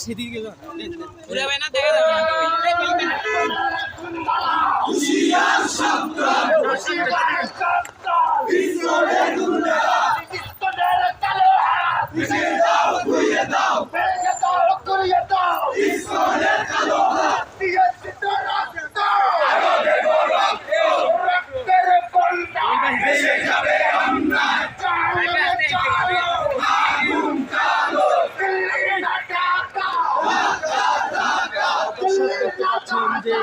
সেদিকে ঘুরাবে না দেখা যাবে না যে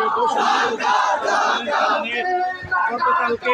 মানে গতকালকে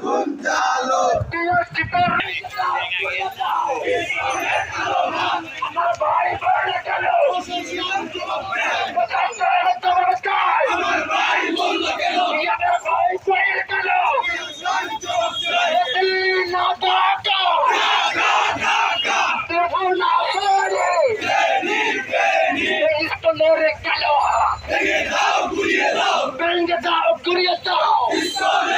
Gonzalo. Dios, que perro. মরে কালো ভেঙে দাও গুড়িয়ে দাও। ভেঙে দাও গুড়িয়ে দাও। ঈশ্বরে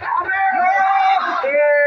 Yeah.